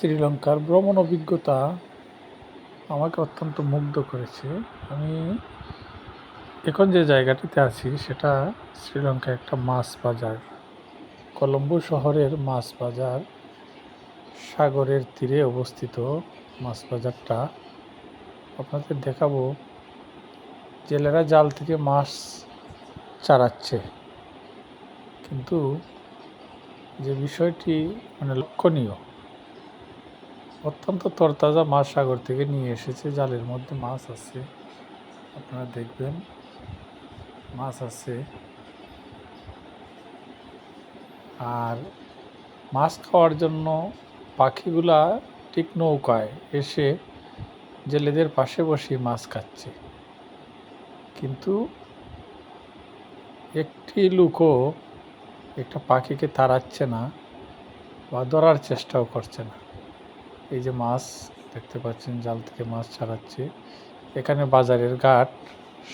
শ্রীলঙ্কার ভ্রমণ অভিজ্ঞতা আমাকে অত্যন্ত মুগ্ধ করেছে। আমি এখন যে জায়গাটিতে আছি, সেটা শ্রীলঙ্কা একটা মাছ বাজার। কলম্বো শহরের মাছ বাজার সাগরের তীরে অবস্থিত মাছ বাজারটা। আপনাদের দেখাবো, জেলেরা জাল থেকে মাছ চারাচ্ছে কিন্তু যে বিষয়টি মানে লক্ষণীয় অত্যন্ত তরতাজা মাছ সাগর থেকে নিয়ে এসেছে। জালের মধ্যে মাছ আছে। আপনারা দেখবেন মাছ আছে। আর মাছ খাওয়ার জন্য পাখিগুলা ঠিক নৌকায় এসে জেলেদের পাশে বসে মাছ খাচ্ছে। কিন্তু একটি লুকও একটা পাখিকে তাড়াচ্ছে না বা ধরার চেষ্টাও করছে না। এই যে মাছ দেখতে পাচ্ছেন, জাল থেকে মাছ ছাড়াচ্ছে। এখানে বাজারের ঘাট,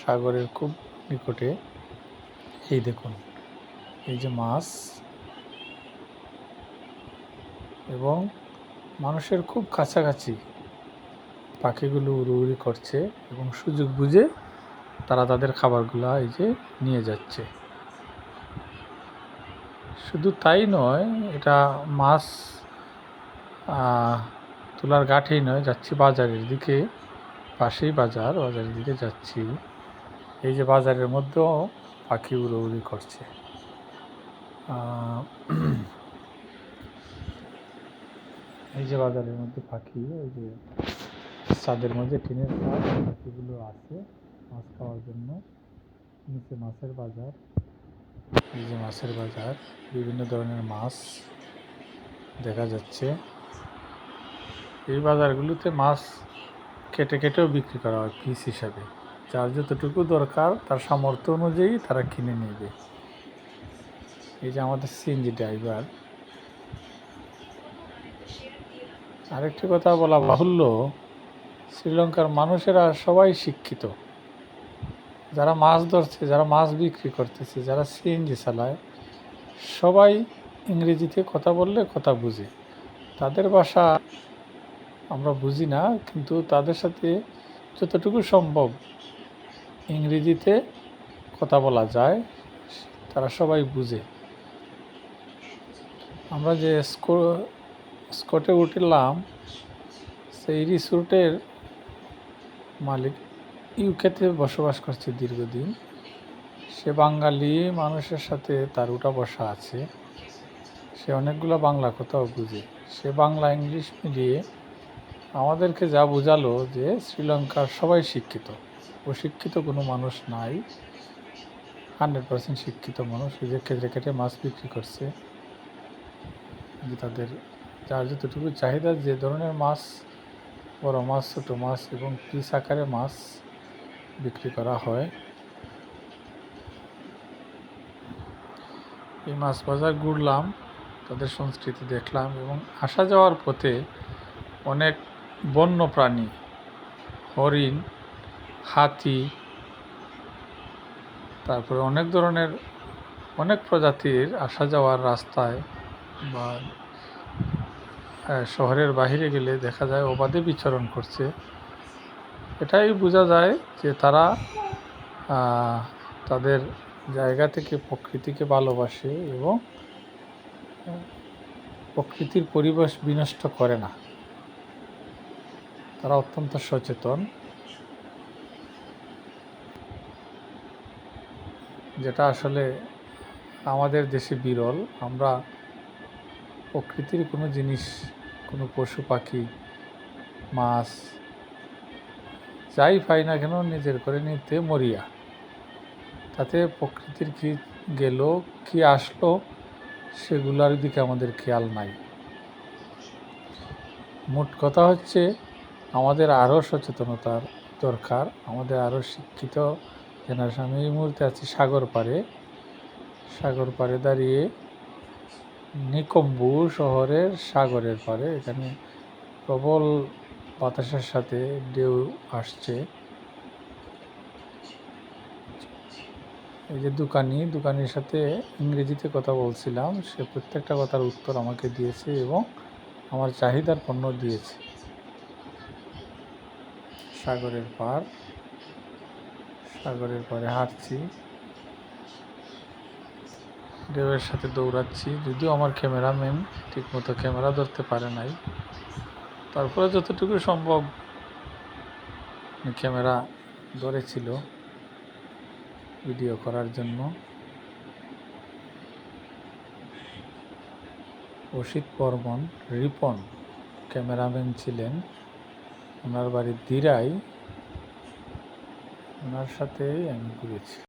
সাগরের খুব নিকটে। এই দেখুন, এই যে মাছ এবং মানুষের খুব কাছাকাছি পাখিগুলো উড়ি উড়ি করছে এবং সুযোগ বুঝে তারা তাদের খাবারগুলো এই যে নিয়ে যাচ্ছে। শুধু তাই নয়, এটা মাছ আহ, গাঠেই নয় যাচ্ছি বাজারের দিকে পাশেই বাজার বাজারের দিকে যাচ্ছি। এই যে বাজারের মধ্যেও পাখি উড়ি করছে। এই যে বাজারের মধ্যে পাখি এই যে ছাদের মধ্যে টিনের পাখিগুলো আছে মাছ খাওয়ার জন্য। নিচে মাছের বাজার এই যে মাছের বাজার বিভিন্ন ধরনের মাছ দেখা যাচ্ছে। এই বাজারগুলোতে মাছ কেটে কেটেও বিক্রি করা হয় পিস হিসাবে। যার যতটুকু দরকার, তার সামর্থ্য অনুযায়ী তারা কিনে নেবে। এই যে আমাদের সিএনজি ড্রাইভার আরেকটি কথা বলা বাহুল্য, শ্রীলঙ্কার মানুষেরা সবাই শিক্ষিত। যারা মাছ ধরছে, যারা মাছ বিক্রি করতেছে, যারা সিএনজি চালায়, সবাই ইংরেজিতে কথা বললে কথা বুঝে। তাদের ভাষা আমরা বুঝি না, কিন্তু তাদের সাথে যতটুকু সম্ভব ইংরেজিতে কথা বলা যায়, তারা সবাই বুঝে। আমরা যে স্কো, স্কটে উঠলাম, সেই রিসোর্টের মালিক ইউকেতে বসবাস করছে দীর্ঘদিন। সে বাঙালি মানুষের সাথে তার উঠা বসা আছে। সে অনেকগুলো বাংলা কথাও বুঝে। সে বাংলা, ইংলিশ মিলিয়ে আমাদেরকে যা বোঝালো যে শ্রীলঙ্কার সবাই শিক্ষিত। অশিক্ষিত কোনো মানুষ নাই। হান্ড্রেড পার্সেন্ট শিক্ষিত মানুষ। যে কেটে কেটে মাছ বিক্রি করছে। যে তাদের যার যতটুকু চাহিদা, যে ধরনের মাছ, বড় মাছ, ছোটো মাছ এবং পিস আকারে মাছ বিক্রি করা হয়। এই মাছ বাজার ঘুরলাম, তাদের সংস্কৃতি দেখলাম এবং আসা যাওয়ার পথে অনেক বন্য প্রাণী হরিণ, হাতি, তারপরে অনেক ধরনের, অনেক প্রজাতির আসা যাওয়ার রাস্তায় বা শহরের বাইরে গেলে দেখা যায় অবাধে বিচরণ করছে। এটাই বোঝা যায় যে তারা তাদের জায়গা থেকে প্রকৃতিকে ভালোবাসে এবং প্রকৃতির পরিবেশ বিনষ্ট করে না। তারা অত্যন্ত সচেতন। যেটা আসলে আমাদের দেশে বিরল। আমরা প্রকৃতির কোনো জিনিস, কোনো পশু পাখি, মাছ, যাই পাই না কেন নিজের করে নিতে মরিয়া। তাতে প্রকৃতির কি গেল, কি আসলো, সেগুলোর দিকে আমাদের খেয়াল নাই। মোট কথা হচ্ছে আমাদের আরও সচেতনতার দরকার, আমাদের আরও শিক্ষিত জেনারেশন আমি এই মুহূর্তে আছি সাগর পাড়ে। সাগর পাড়ে দাঁড়িয়ে নিকম্বু শহরের সাগরের পাড়ে। এখানে প্রবল বাতাসের সাথে ঢেউ আসছে। এই যে দোকানি, দোকানির সাথে ইংরেজিতে কথা বলছিলাম। সে প্রত্যেকটা কথার উত্তর আমাকে দিয়েছে এবং আমার চাহিদার পণ্য দিয়েছে। সাগরের পার। সাগরের পারে হাঁটছি। ঢেউয়ের সাথে দৌড়াচ্ছি। যদিও আমার ক্যামেরাম্যান ঠিকমতো ক্যামেরা ধরতে পারে নাই। তারপরে যতটুকু সম্ভব ক্যামেরা ধরেছিল ভিডিও করার জন্য। অসিত বর্মন, রিপন ক্যামেরাম্যান ছিলেন। ওনার বাড়ির দিরাই ওনার সাথেই আমি ঘুরেছি।